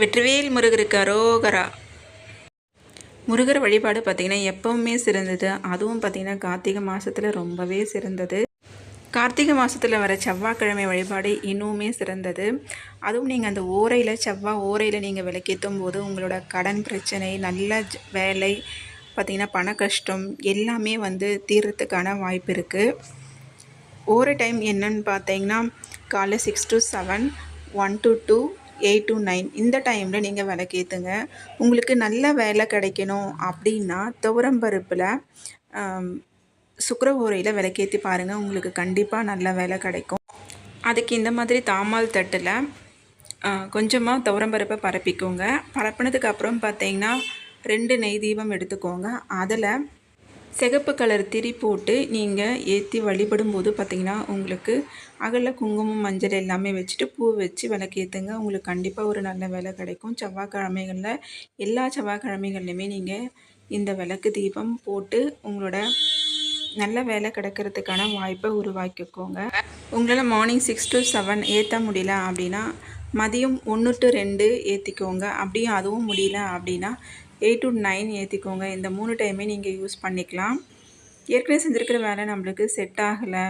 வெற்றிவேல் முருகருக்கு அரோகரா. முருகர் வழிபாடு பார்த்திங்கன்னா எப்பவுமே சிறந்தது. அதுவும் பார்த்திங்கன்னா கார்த்திகை மாதத்தில் ரொம்பவே சிறந்தது. கார்த்திகை மாதத்தில் வர செவ்வாய்க்கிழமை வழிபாடு இன்னுமே சிறந்தது. அதுவும் நீங்கள் அந்த ஓரையில் செவ்வாய் ஓரையில் நீங்கள் விளக்கேற்றும் போது உங்களோட கடன் பிரச்சனை நல்ல வேலை பார்த்திங்கன்னா பண கஷ்டம் எல்லாமே வந்து தீர்றதுக்கான வாய்ப்பு இருக்குது ஒரு டைம் என்னன்னு பார்த்தீங்கன்னா காலைல six to seven one to two eight to nine இந்த டைமில் நீங்கள் விளக்கேற்றுங்க உங்களுக்கு நல்ல வேலை கிடைக்கணும் அப்படின்னா துவரம்பருப்பில் சுக்கர உரையில் விளக்கேற்றி பாருங்கள் உங்களுக்கு கண்டிப்பாக நல்ல வேலை கிடைக்கும். அதுக்கு இந்த மாதிரி தாமால் தட்டில் கொஞ்சமாக துவரம்பருப்பை பரப்பிக்கோங்க. பரப்பினதுக்கு அப்புறம் பார்த்தீங்கன்னா ரெண்டு நெய் தீபம் எடுத்துக்கோங்க. அதில் சிகப்பு கலர் திரி போட்டு நீங்கள் ஏற்றி வழிபடும் போது பார்த்தீங்கன்னா உங்களுக்கு அகல குங்குமம் மஞ்சள் எல்லாமே வச்சுட்டு பூ வச்சு விளக்கேற்றுங்க உங்களுக்கு கண்டிப்பாக ஒரு நல்ல வேலை கிடைக்கும். செவ்வாய்க்கிழமைகளில் எல்லா செவ்வாய்க்கிழமைகள்லையுமே நீங்கள் இந்த விளக்கு தீபம் போட்டு உங்களோட நல்ல வேலை கிடைக்கிறதுக்கான வாய்ப்பை உருவாக்கிக்கோங்க. உங்களால் மார்னிங் சிக்ஸ் டு செவன் ஏற்ற முடியல அப்படின்னா மதியம் ஒன்று டு ரெண்டு ஏற்றிக்கோங்க அப்படியும் அதுவும் முடியல அப்படின்னா எயிட் டு நைன் ஏற்றிக்கோங்க இந்த மூணு டைமே நீங்கள் யூஸ் பண்ணிக்கலாம். ஏற்கனவே செஞ்சுருக்கிற வேலை நம்மளுக்கு செட் ஆகலை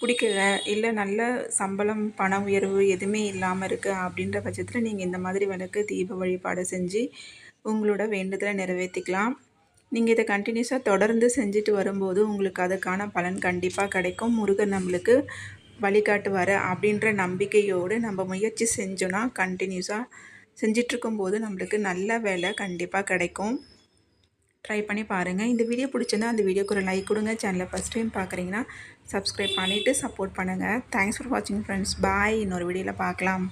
பிடிக்கல இல்லை நல்ல சம்பளம் பண உயர்வு எதுவுமே இல்லாமல் இருக்குது அப்படின்ற பட்சத்தில் நீங்கள் இந்த மாதிரி விளக்கு தீப வழிபாடு செஞ்சு உங்களோட வேண்டுதலை நிறைவேற்றிக்கலாம் நீங்கள் இதை கண்டினியூஸாக தொடர்ந்து செஞ்சுட்டு வரும்போது உங்களுக்கு அதுக்கான பலன் கண்டிப்பாக கிடைக்கும். முருகன் நம்மளுக்கு வழிகாட்டுவார் அப்படின்ற நம்பிக்கையோடு நம்ம முயற்சி செஞ்சோன்னா கண்டினியூஸாக செஞ்சிட்ருக்கும்போது நம்மளுக்கு நல்ல வேலை கண்டிப்பாக கிடைக்கும். ட்ரை பண்ணி பாருங்கள் இந்த வீடியோ பிடிச்சிருந்தா அந்த வீடியோக்கு ஒரு லைக் கொடுங்க. சேனலை ஃபஸ்ட் டைம் பார்க்குறீங்கன்னா சப்ஸ்கிரைப் பண்ணிவிட்டு சப்போர்ட் பண்ணுங்கள் தேங்க்ஸ் ஃபார் வாட்சிங் ஃப்ரெண்ட்ஸ் பாய் இன்னொரு வீடியோவில் பார்க்கலாம்